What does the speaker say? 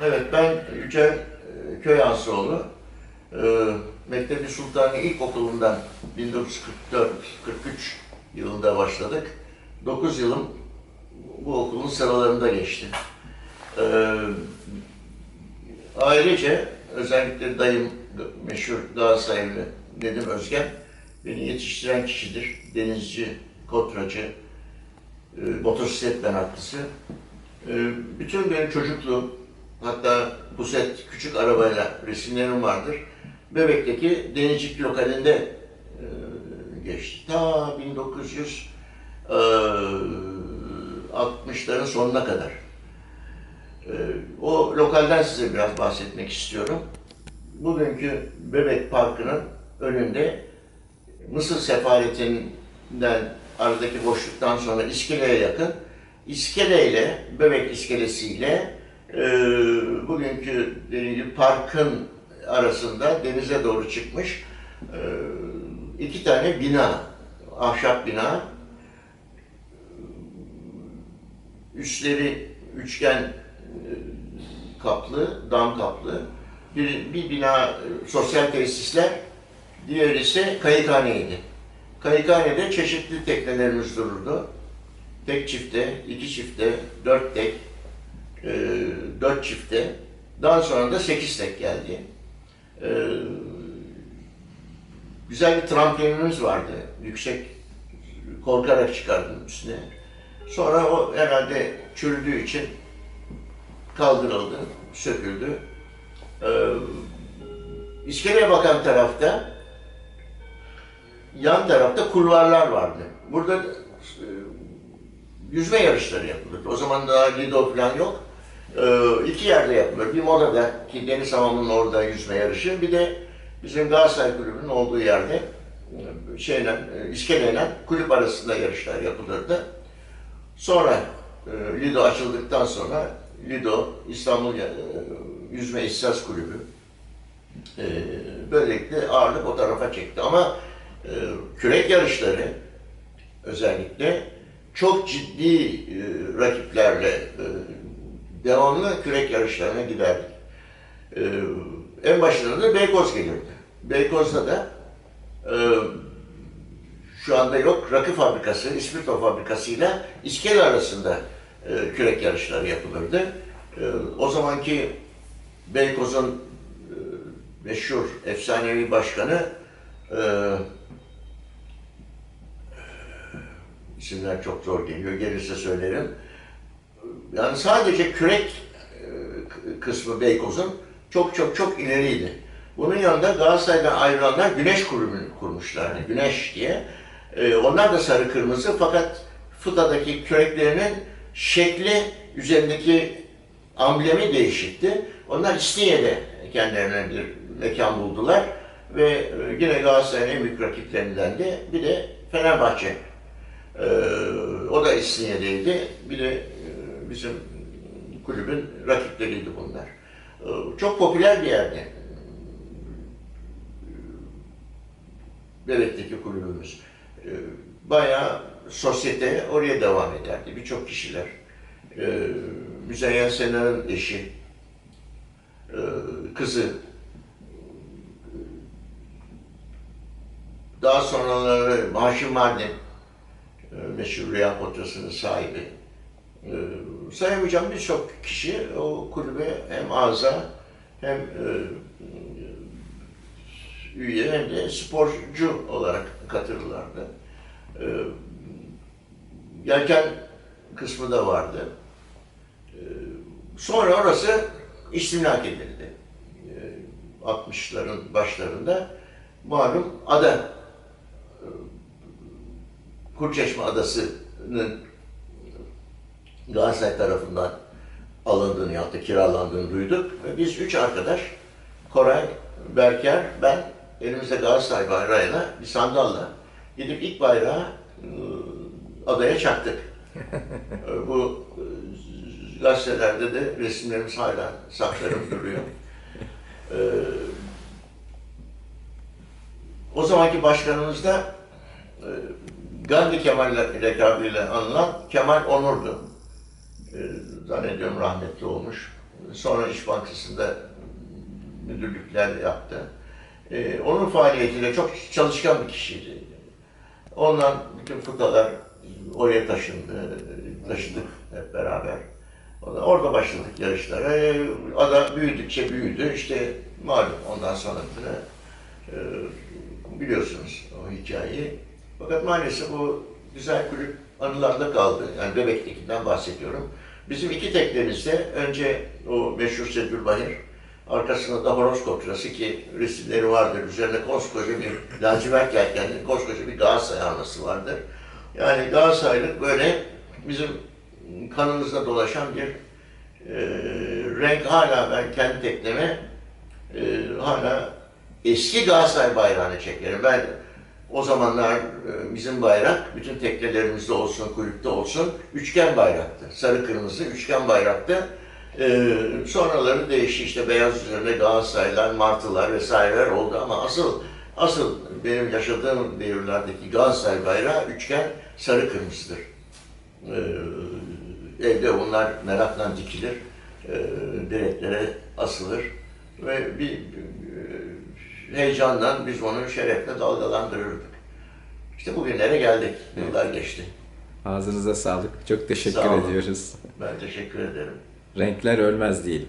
Evet, ben Yücel e, Köy Ansıoğlu. E, Mektebi Sultani İlkokulu'ndan 1944-43 yılında başladık. 9 yılım bu okulun sıralarında geçti. E, ailece özellikle dayım meşhur Galatasaraylı Nedim Özgen beni yetiştiren kişidir. Denizci, kotracı, motosiklet meraklısı. Bütün benim çocukluğum, hatta bu set küçük arabayla resimlerim vardır. Bebek'teki denizcik lokalinde e, geçti. Ta 1960'ların sonuna kadar. E, o lokalden size biraz bahsetmek istiyorum. Bugünkü Bebek Parkı'nın önünde Mısır sefaretinden aradaki boşluktan sonra iskeleye yakın iskele ile Bebek iskelesiyle e, bugünkü dediğim gibi parkın arasında denize doğru çıkmış e, iki tane bina, ahşap bina. Üstleri üçgen e, kaplı, dam kaplı. Bir, bir bina e, sosyal tesisler, diğeri ise kayıkhaneydi. Kayıkhanede çeşitli teknelerimiz dururdu. Tek çifte, iki çifte, dört tek, e, dört çifte. Daha sonra da sekiz tek geldi. E, güzel bir trampolinimiz vardı. Yüksek, korkarak çıkardım üstüne. Sonra o herhalde çürüdüğü için kaldırıldı, söküldü. E, iskeleye bakan tarafta yan tarafta kulvarlar vardı. Burada e, yüzme yarışları yapılırdı. O zaman daha Lido falan yok. E, iki yerde yapılır. Bir Moda'da ki Deniz Hamamı'nın orada yüzme yarışı. Bir de bizim Galatasaray Kulübü'nün olduğu yerde e, şeyle, e, iskeleyle kulüp arasında yarışlar yapılırdı. Sonra e, Lido açıldıktan sonra Lido İstanbul Yüzme İhsas Kulübü böylelikle ağırlık o tarafa çekti. Ama kürek yarışları özellikle çok ciddi rakiplerle devamlı kürek yarışlarına giderdik. E, en başlarında da Beykoz gelirdi. Beykoz'da da e, şu anda yok rakı fabrikası, İspirto fabrikasıyla İskele arasında e, kürek yarışları yapılırdı. E, o zamanki Beykoz'un e, meşhur efsanevi başkanı e, isimler çok zor geliyor, gelirse söylerim. Yani sadece kürek e, kısmı Beykoz'un çok çok çok ileriydi. Bunun yanında Galatasaray'dan ayrılanlar Güneş Kulübü'nü kurmuşlardı, Güneş diye. E, onlar da sarı kırmızı fakat Futa'daki küreklerinin şekli üzerindeki amblemi değişikti. Onlar İstinye'de kendilerine bir mekan buldular ve e, yine Galatasaray'ın en büyük rakiplerinden de bir de Fenerbahçe. Ee, o da İstinye'deydi. Bir de bizim kulübün rakipleriydi bunlar. Ee, çok popüler bir yerdi. Bebek'teki kulübümüz. Ee, bayağı sosyete oraya devam ederdi. Birçok kişiler. Ee, Müzeyyen Senar'ın eşi, kızı, daha sonraları Haşim Mardin, meşhur Rüya Potrası'nın sahibi. E, Sayamayacağım birçok kişi o kulübe hem ağza hem e, üye hem de sporcu olarak katılırlardı. E, Yelken kısmı da vardı. E, Sonra orası istimlak edildi. E, 60'ların başlarında malum ada Kurçeşme Adası'nın Galatasaray tarafından alındığını ya da kiralandığını duyduk. Ve biz üç arkadaş, Koray, Berker, ben elimizde Galatasaray bayrağıyla bir sandalla gidip ilk bayrağı e, adaya çaktık. E, Bu e, gazetelerde de resimlerimiz hala saklarım duruyor. E, O zamanki başkanımız da e, Gandhi Kemal lakabıyla anılan Kemal Onur'du. E, zannediyorum rahmetli olmuş. Sonra İş Bankası'nda müdürlükler yaptı. Ee, onun faaliyetiyle çok çalışkan bir kişiydi. Ondan bütün fıkralar oraya taşındı, taşıdık hep beraber. Orada başladık yarışlara. Ee, Ada büyüdükçe büyüdü. İşte malum ondan sonra e, biliyorsunuz o hikayeyi. Fakat maalesef o güzel kulüp anılarda kaldı. Yani Bebek'tekinden bahsediyorum. Bizim iki teknemizde önce o meşhur Sedül Bahir, arkasında da horoz kotrası ki resimleri vardır. Üzerinde koskoca bir lacivert yelkenli koskoca bir Galatasaray anısı vardır. Yani Galatasaraylık böyle bizim kanımızda dolaşan bir e, renk hala ben kendi tekneme e, hala eski Galatasaray bayrağını çekerim. Ben o zamanlar e, bizim bayrak bütün teknelerimizde olsun, kulüpte olsun üçgen bayraktı. Sarı kırmızı üçgen bayraktı. E, sonraları değişti işte beyaz üzerine Galatasaraylar, Martılar vesaireler oldu ama asıl asıl benim yaşadığım devirlerdeki Galatasaray bayrağı üçgen sarı kırmızıdır. E, evde onlar merakla dikilir, direklere asılır ve bir, heyecandan biz onu şerefle dalgalandırırdık. İşte bugünlere geldik, yıllar geçti. Ağzınıza sağlık. Çok teşekkür Sağ olun. ediyoruz. Ben teşekkür ederim. Renkler ölmez diyelim.